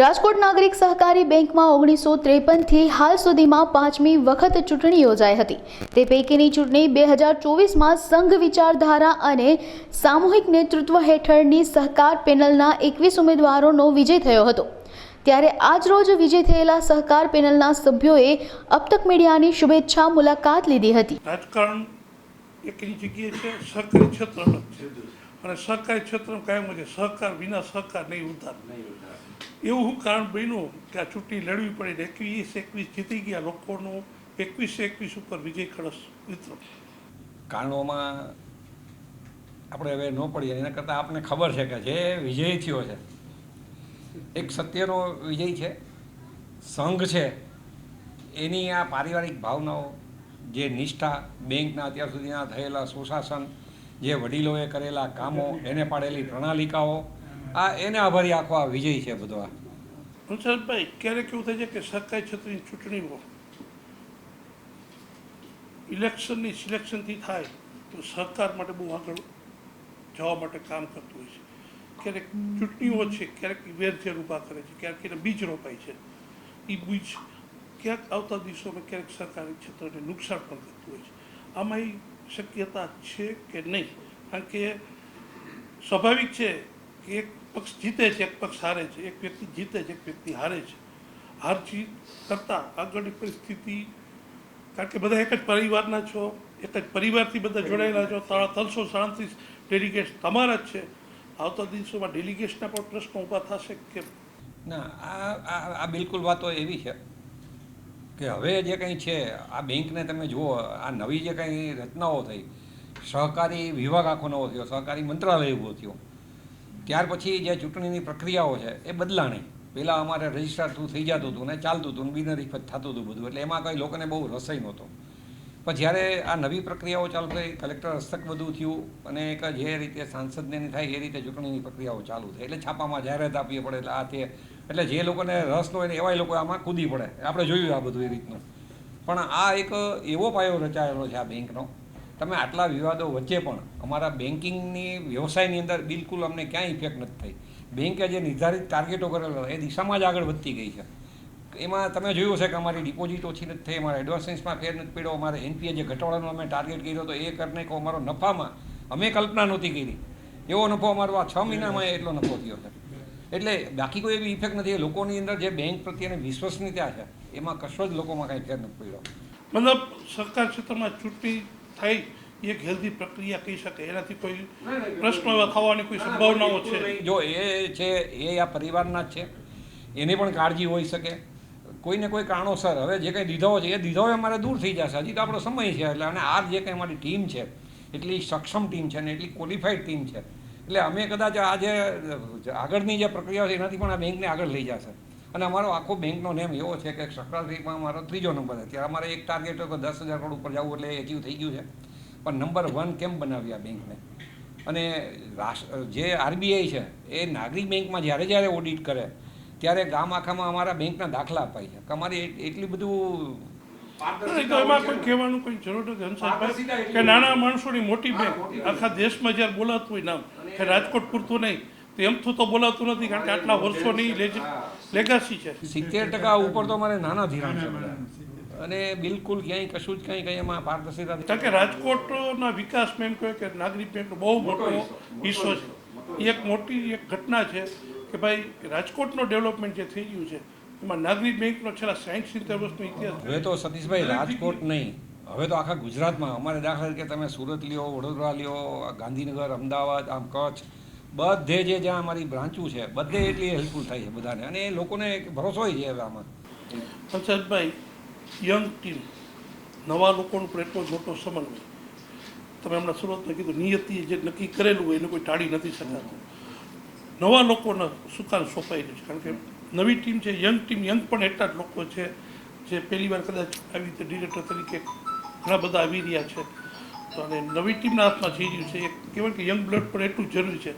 રાજકોટ નાગરિક સહકારી બેંકમાં ઓગણીસો ત્રેપનથી હાલ સુધીમાં પાંચમી વખત ચૂંટણી યોજાઈ હતી. તે પૈકીની ચૂંટણી બે હજાર ચોવીસમાં સંઘ વિચારધારા અને સામૂહિક નેતૃત્વ હેઠળની સહકાર પેનલના એકવીસ ઉમેદવારોનો વિજય થયો હતો. ત્યારે આજરોજ વિજય થયેલા સહકાર પેનલના સભ્યોએ અબતક મીડિયાની શુભેચ્છા મુલાકાત લીધી હતી. રાજકારણ એકની જગ્યાએ છે સહકારી ક્ષેત્ર છે અને સહકારી ક્ષેત્રમાં કાયમ છે. સહકાર વિના સહકાર નહીં ઉધાર એવું હું કારણ બન્યું કે આ ચૂંટણી લડવી પડી એકવીસ એકવીસ જીતી ગયા લોકોનું એકવીસ એકવીસ ઉપર વિજય કળશ મિત્રો. કારણોમાં આપણે હવે ન પડીએ. એના કરતાં આપણને ખબર છે કે જે વિજય થયો છે એક સત્યનો વિજય છે સંઘ છે એની આ પારિવારિક ભાવનાઓ જે નિષ્ઠા બેંકના અત્યાર સુધીના થયેલા સુશાસન જે વડીલોએ કરેલા કામો, એને પાડેલી પ્રણાલિકાઓ, આ એને આભારી આખો આ વિજય છે બધો આ. હંસરાજભાઈ ક્યારેક એવું થાય છે કે સરકારી ક્ષેત્રની ચૂંટણીઓ ઇલેક્શનની સિલેક્શનથી થાય, તો સરકાર માટે બહુ આગળ જવા માટે કામ કરતું હોય છે. ક્યારેક ચૂંટણીઓ છે, ક્યારેક વેરઝેર ઊભા કરે છે, ક્યારેક એને બીજ રોપાય છે. એ બીજ ક્યાંક આવતા દિવસોમાં ક્યારેક સરકારી ક્ષેત્રને નુકસાન પણ કરતું હોય છે. આમાં એ શક્યતા છે કે નહીં? કારણ કે સ્વાભાવિક છે કે એક પક્ષ જીતે છે, એક પક્ષ હારે છે. એક વ્યક્તિ જીતે છે, એક વ્યક્તિ હારે છે. હાર જીત કરતાં આગળની પરિસ્થિતિ, કારણ કે બધા એક જ પરિવારના છો, એક જ પરિવારથી બધા જોડાયેલા છો તારા ત્રણસો સાડત્રીસ ડેલિગેટ્સ તમારા જ છે. આવતા દિવસોમાં ડેલિગેટ્સના પણ પ્રશ્નો ઊભા થશે કે ના આ આ બિલકુલ વાતો એવી છે કે હવે જે કંઈ છે, આ બેંકને તમે જુઓ, આ નવી જે કંઈ રચનાઓ થઈ, સહકારી વિભાગ આખો નવો થયો, સહકારી મંત્રાલય ઊભો થયો. ત્યાર પછી જે ચૂંટણીની પ્રક્રિયાઓ છે, એ બદલાણી. પહેલાં અમારે રજિસ્ટર થ્રુ થઈ જતું હતું ને ચાલતું હતું ને બિનહરીફ થતું હતું બધું, એટલે એમાં કંઈ લોકોને બહુ રસોઈ નહોતો. પણ જ્યારે આ નવી પ્રક્રિયાઓ ચાલુ થઈ, કલેક્ટર હસ્તક બધું થયું અને એક જે રીતે સાંસદને થાય એ રીતે ચૂંટણીની પ્રક્રિયાઓ ચાલુ થઈ, એટલે છાપામાં જાહેરાત આપવી પડે, એટલે આ તે એટલે જે લોકોને રસ ન હોય ને એવા લોકો આમાં કૂદી પડે. આપણે જોયું આ બધું એ રીતનું. પણ આ એક એવો પાયો રચાયેલો છે આ બેંકનો. તમે આટલા વિવાદો વચ્ચે પણ અમારા બેન્કિંગની વ્યવસાયની અંદર બિલકુલ અમને ક્યાંય ઇફેક્ટ નથી થઈ. બેંકે જે નિર્ધારિત ટાર્ગેટો કરેલા એ દિશામાં જ આગળ વધતી ગઈ છે. એમાં તમે જોયું હશે કે અમારી ડિપોઝિટ ઓછી નથી થઈ, અમારા એડવાન્સમાં ફેર નથી પડ્યો, અમારે એનપીએ જે ઘટાડવાનો અમે ટાર્ગેટ કર્યો હતો, એ કરીને કહો અમારો નફામાં અમે કલ્પના નહોતી કરી. એવો નફો અમારો આ છ મહિનામાં એટલો નફો થયો છે. એટલે બાકી કોઈ એવી ઇફેક્ટ નથી. એ લોકોની અંદર જે બેંક પ્રત્યેની વિશ્વસનીયતા છે એમાં કશો જ લોકોમાં કાંઈ ફેર નથી પડ્યો. મતલબ સરકાર ક્ષેત્રમાં ચૂંટણી થઈ એક હેલ્ધી પ્રક્રિયા કહી શકે. એનાથી કોઈ પ્રશ્ન થવાની કોઈ સંભાવનાઓ છે? જો એ છે એ આ પરિવારના જ છે. એની પણ કાળજી હોઈ શકે. કોઈને કોઈ કારણોસર હવે જે કંઈ દીધાઓ છે એ દીધાઓ અમારે દૂર થઈ જશે. હજી તો આપણો સમય છે એટલે અને આ જે કંઈ અમારી ટીમ છે એટલી સક્ષમ ટીમ છે ને એટલી ક્વોલિફાઈડ ટીમ છે એટલે અમે કદાચ આ જે આગળની જે પ્રક્રિયા છે એનાથી પણ આ બેંકને આગળ લઈ જશે. અને અમારો આખો બેંકનો નેમ એવો છે કે સક્રાંતિમાં અમારો ત્રીજો નંબર છે. ત્યારે અમારે એક ટાર્ગેટ હતો દસ હજાર કરોડ ઉપર જવું એટલે એચીવ થઈ ગયું છે. પણ નંબર વન કેમ બનાવી આ બેંકને? અને રાષ્ટ્ર જે આરબીઆઈ છે એ નાગરિક બેંકમાં જ્યારે જ્યારે ઓડિટ કરે ત્યારે ગામ આખામાં અમારા બેંકના દાખલા અપાય છે. કે એટલું એટલી બધું તો એમાં કોઈ કહેવાનું કોઈ જરૂર નથી કે નાના માણસોની મોટી બેંક. આખા દેશમાં જ્યારે બોલાતું હોય નામ કે રાજકોટ પૂરતું નહીં. તો એમથું તો બોલાતું નથી કારણ કે આટલા વર્ષોની લેગાસી છે. સિત્તેર ટકા ઉપર તો મારે નાના ધિરાણ છે અને બિલકુલ ક્યાંય કશું જ કંઈ કંઈ એમાં પારદર્શિતા કારણ કે રાજકોટના વિકાસમાં એમ કહે કે નાગરિક બેંકનો બહુ મોટો હિસ્સો છે. એ એક મોટી એક ઘટના છે કે ભાઈ રાજકોટનો ડેવલપમેન્ટ જે થઈ ગયું છે એમાં નાગરિક બેંકનો છેલ્લા સાઠ સિત્તેર વર્ષનો ઇતિહાસ હવે તો સતીશભાઈ રાજકોટ નહીં. હવે તો આખા ગુજરાતમાં, અમારે દાખલા તરીકે તમે સુરત લ્યો, વડોદરા લ્યો ગાંધીનગર, અમદાવાદ, આમ કચ્છ, બધે જે જ્યાં અમારી બ્રાન્ચું છે, બધે એટલી હેલ્પફુલ થાય છે બધાને. અને એ લોકોને ભરોસો છે હવે આમાં. પંચાયતભાઈ યંગ ટીમ નવા લોકોનું એટલો મોટો સમન્વય. તમે હમણાં સુરતમાં કીધું, નિયતિ જે નક્કી કરેલું હોય, એને કોઈ ટાળી નથી શકાતું. નવા લોકોને સુકાન સોંપાયેલું છે, કારણ કે નવી ટીમ છે યંગ ટીમ યંગ પણ એટલા જ લોકો છે, જે પહેલી વાર કદાચ આવી રીતે ડિરેક્ટર તરીકે ઘણા બધા આવી રહ્યા છે. તો અને નવી ટીમના હાથમાં જઈ રહ્યું છે. એક કહેવાય કે યંગ બ્લડ પણ એટલું જરૂરી છે.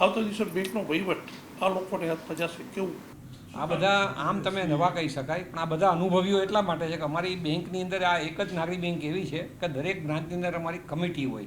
આવતા દિવસે બેંકનો વહીવટ આ લોકોને હાથમાં જશે. કેવું? આ બધા આમ તમે નવા કહી શકાય, પણ આ બધા અનુભવીઓ એટલા માટે છે કે અમારી બેંકની અંદર આ એક જ નાગરિક બેંક એવી છે કે દરેક બ્રાન્ચની અંદર અમારી કમિટી હોય.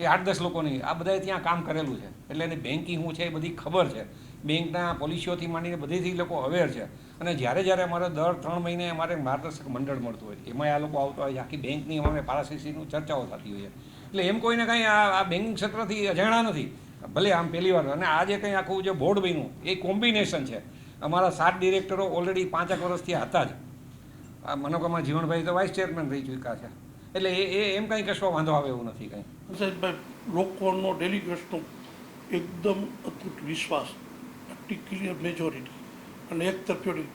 એ આઠ દસ લોકોની. આ બધાએ ત્યાં કામ કરેલું છે. એટલે એને બેન્કિંગ શું છે એ બધી ખબર છે. બેંકના પોલિસીઓથી માંડીને બધીથી લોકો અવેર છે. અને જ્યારે જ્યારે અમારે દર ત્રણ મહિને અમારે માર્ગદર્શક મંડળ મળતું હોય એમાં આ લોકો આવતા હોય આખી બેંકની અમારે પારાસીસીનું ચર્ચાઓ થતી હોય એટલે એમ કોઈને કાંઈ આ બેંકિંગ ક્ષેત્રથી અજાણા નથી. ભલે આમ પહેલી વાર અને આ જે કંઈ આખું જે બોર્ડ બન્યું, એ કોમ્બિનેશન છે. અમારા સાત ડિરેક્ટરો ઓલરેડી પાંચેક વર્ષથી હતા જ. આ મનોકામા જીવણભાઈ તો વાઇસ ચેરમેન રહી ચૂક્યા છે. એટલે એ એ એમ કંઈ કશો વાંધો આવે એવું નથી કંઈ. સાહેબભાઈ લોકોનો ડેલિગેટ્સનો એકદમ અતૂટ વિશ્વાસ પર્ટિક્યુલર મેજોરિટી અને એક તરફી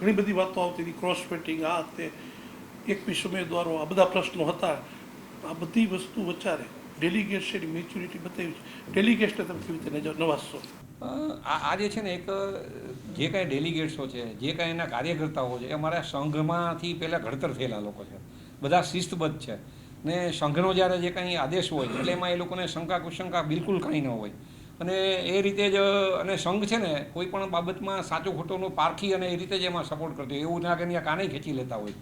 ઘણી બધી વાતો આવતી હતી ક્રોસ ફિટિંગ આ તે. એકવીસ ઉમેદવારો આ બધા પ્રશ્નો હતા. આ બધી વસ્તુ વચારે ડેલિગેટ્સ એની મેચ્યુરિટી બતાવી છે. ડેલિગેટ્સને તમે કેવી રીતે આ આ જે છે ને એક, જે કાંઈ ડેલિગેટ્સો છે, જે કાંઈ એના કાર્યકર્તાઓ છે, એ અમારા સંઘમાંથી પહેલાં ઘડતર થયેલા લોકો છે. બધા શિસ્તબદ્ધ છે. ને સંઘનો જ્યારે જે કાંઈ આદેશ હોય, એટલે એમાં એ લોકોને શંકા કુશંકા બિલકુલ કાંઈ ન હોય. અને એ રીતે જ અને સંઘ છે ને કોઈ પણ બાબતમાં સાચો ખોટોનો પારખી અને એ રીતે જ એમાં સપોર્ટ કરતો હોય. એવું ના કે કાને ખેંચી લેતા હોય.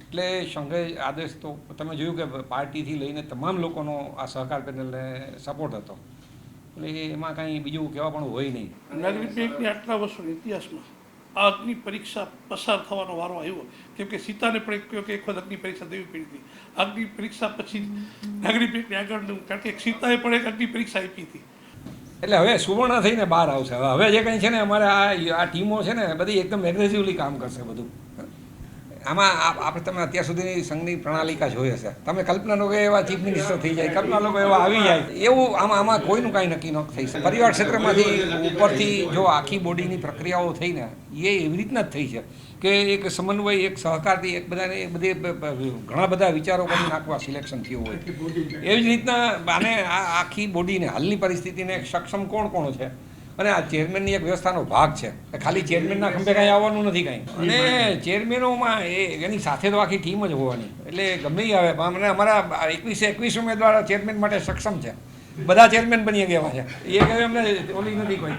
એટલે સંઘે આદેશ તો તમે જોયું કે પાર્ટીથી લઈને તમામ લોકોનો આ સહકાર પેનલને સપોર્ટ હતો. એટલે એમાં કાંઈ બીજું કહેવા પણ હોય નહીં. નાગરિક બેંકની આટલા વર્ષોના ઇતિહાસમાં આ અગ્નિ પરીક્ષા પસાર થવાનો વારો આવ્યો. કેમ કે સીતાને પણ એક કહ્યું કે એક વખત અગ્નિ પરીક્ષા દેવી પડી હતી. અગ્નિ પરીક્ષા પછી નાગરિક બેંકની આગળનું કારણ કે સીતાએ પણ એક અગ્નિ પરીક્ષા આપી હતી. એટલે હવે સુવર્ણ થઈને બહાર આવશે. હવે હવે જે કંઈ છે ને અમારે આ આ ટીમો છે ને બધી એકદમ એગ્રેસિવલી કામ કરશે બધું. આમાં આપણે તમે અત્યાર સુધીની સંઘની પ્રણાલિકા જોઈ હશે. તમે કલ્પના લોકો એવા ચીફ મિનિસ્ટર થઈ જાય. કલ્પના લોકો એવા આવી જાય. એવું આમાં આમાં કોઈનું કાંઈ નક્કી ન થઈ શકે. પરિવાર ક્ષેત્રમાંથી ઉપરથી જો આખી બોડીની પ્રક્રિયાઓ થઈને, એ એવી રીતના જ થઈ છે. કે એક સમન્વય એક સહકારથી એક બધાને એ બધી ઘણા બધા વિચારો કરી નાખવા સિલેક્શન થયું હોય. એવી જ રીતના આને આ આખી બોડીને હાલની પરિસ્થિતિને સક્ષમ કોણ કોણ છે? અને આ ચેરમેનની એક વ્યવસ્થાનો ભાગ છે. ખાલી ચેરમેનના ખંભે કાંઈ આવવાનું નથી કાંઈ. અને ચેરમેનોમાં એ એની સાથે તો આખી ટીમ જ હોવાની. એટલે ગમે આવે પણ મને અમારા એકવીસે એકવીસ ઉમેદવાર ચેરમેન માટે સક્ષમ છે. બધા ચેરમેન બની ગયા છે. એ કઈ અમને ઓલી નથી કોઈ.